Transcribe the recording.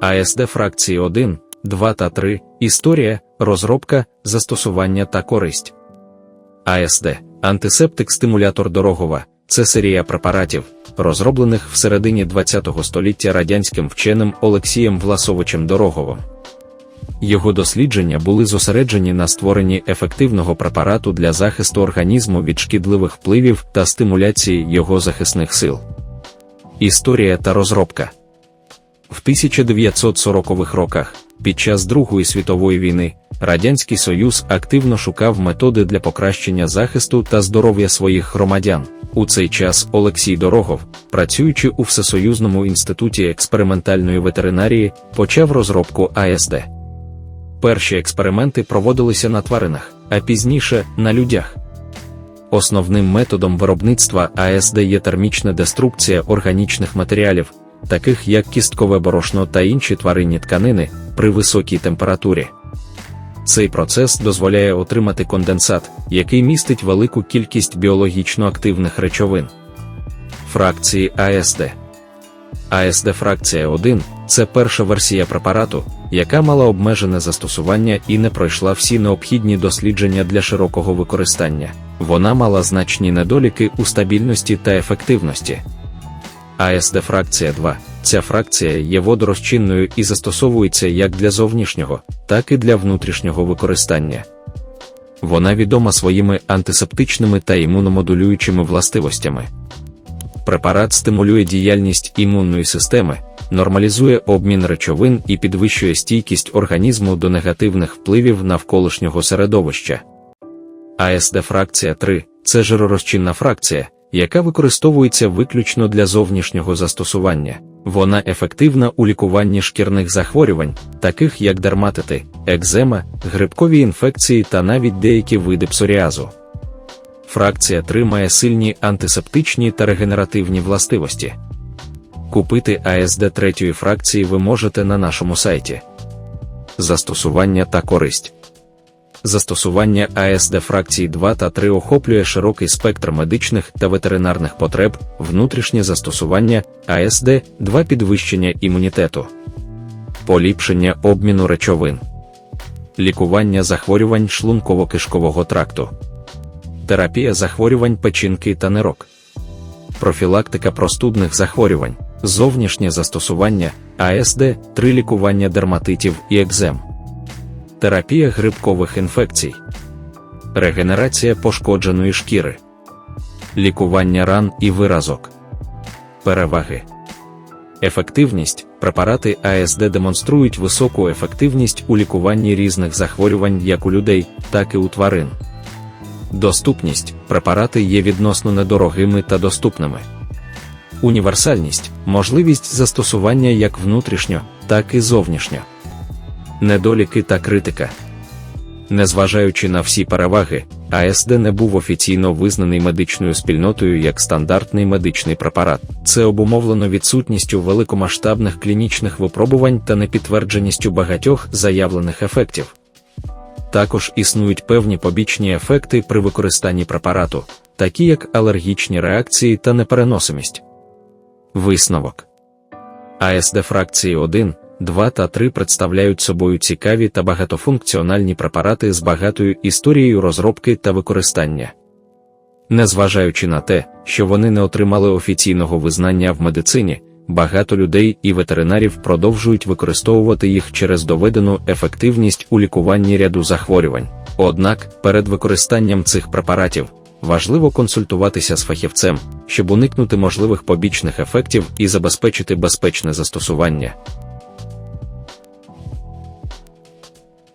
АСД фракції 1, 2 та 3, історія, розробка, застосування та користь. АСД антисептик стимулятор дорогова це серія препаратів, розроблених всередині ХХ століття радянським вченим Олексієм Власовичем Дороговим. Його дослідження були зосереджені на створенні ефективного препарату для захисту організму від шкідливих впливів та стимуляції його захисних сил. Історія та розробка в 1940-х роках, під час Другої світової війни, Радянський Союз активно шукав методи для покращення захисту та здоров'я своїх громадян. У цей час Олексій Дорогов, працюючи у Всесоюзному інституті експериментальної ветеринарії, почав розробку АСД. Перші експерименти проводилися на тваринах, а пізніше на людях. Основним методом виробництва АСД є термічна деструкція органічних матеріалів, таких як кісткове борошно та інші тваринні тканини, при високій температурі. Цей процес дозволяє отримати конденсат, який містить велику кількість біологічно активних речовин. Фракції АСД АСД фракція 1 це перша версія препарату, яка мала обмежене застосування і не пройшла всі необхідні дослідження для широкого використання. Вона мала значні недоліки у стабільності та ефективності. АСД фракція 2 Ця фракція є водорозчинною і застосовується як для зовнішнього, так і для внутрішнього використання. Вона відома своїми антисептичними та імуномодулюючими властивостями. Препарат стимулює діяльність імунної системи, нормалізує обмін речовин і підвищує стійкість організму до негативних впливів навколишнього середовища. АСД фракція 3 це жиророзчинна фракція, яка використовується виключно для зовнішнього застосування. Вона ефективна у лікуванні шкірних захворювань, таких як дерматити, екзема, грибкові інфекції та навіть деякі види псоріазу. Фракція 3 має сильні антисептичні та регенеративні властивості. Купити АСД третьої фракції ви можете на нашому сайті. Застосування та користь. Застосування АСД фракції 2 та 3 охоплює широкий спектр медичних та ветеринарних потреб, внутрішнє застосування АСД 2 підвищення імунітету, поліпшення обміну речовин, лікування захворювань шлунково-кишкового тракту, терапія захворювань печінки та нирок, профілактика простудних захворювань, зовнішнє застосування АСД 3 лікування дерматитів і екзем терапія грибкових інфекцій, регенерація пошкодженої шкіри, лікування ран і виразок, переваги. Ефективність. Препарати АСД демонструють високу ефективність у лікуванні різних захворювань як у людей, так і у тварин. Доступність. Препарати є відносно недорогими та доступними. Універсальність. Можливість застосування як внутрішньо, так і зовнішньо недоліки та критика. Незважаючи на всі переваги, АСД не був офіційно визнаний медичною спільнотою як стандартний медичний препарат. Це обумовлено відсутністю великомасштабних клінічних випробувань та непідтвердженістю багатьох заявлених ефектів. Також існують певні побічні ефекти при використанні препарату, такі як алергічні реакції та непереносимість. Висновок АСД фракції 1 2 та 3 представляють собою цікаві та багатофункціональні препарати з багатою історією розробки та використання. Незважаючи на те, що вони не отримали офіційного визнання в медицині, багато людей і ветеринарів продовжують використовувати їх через доведену ефективність у лікуванні ряду захворювань. Однак, перед використанням цих препаратів важливо консультуватися з фахівцем, щоб уникнути можливих побічних ефектів і забезпечити безпечне застосування.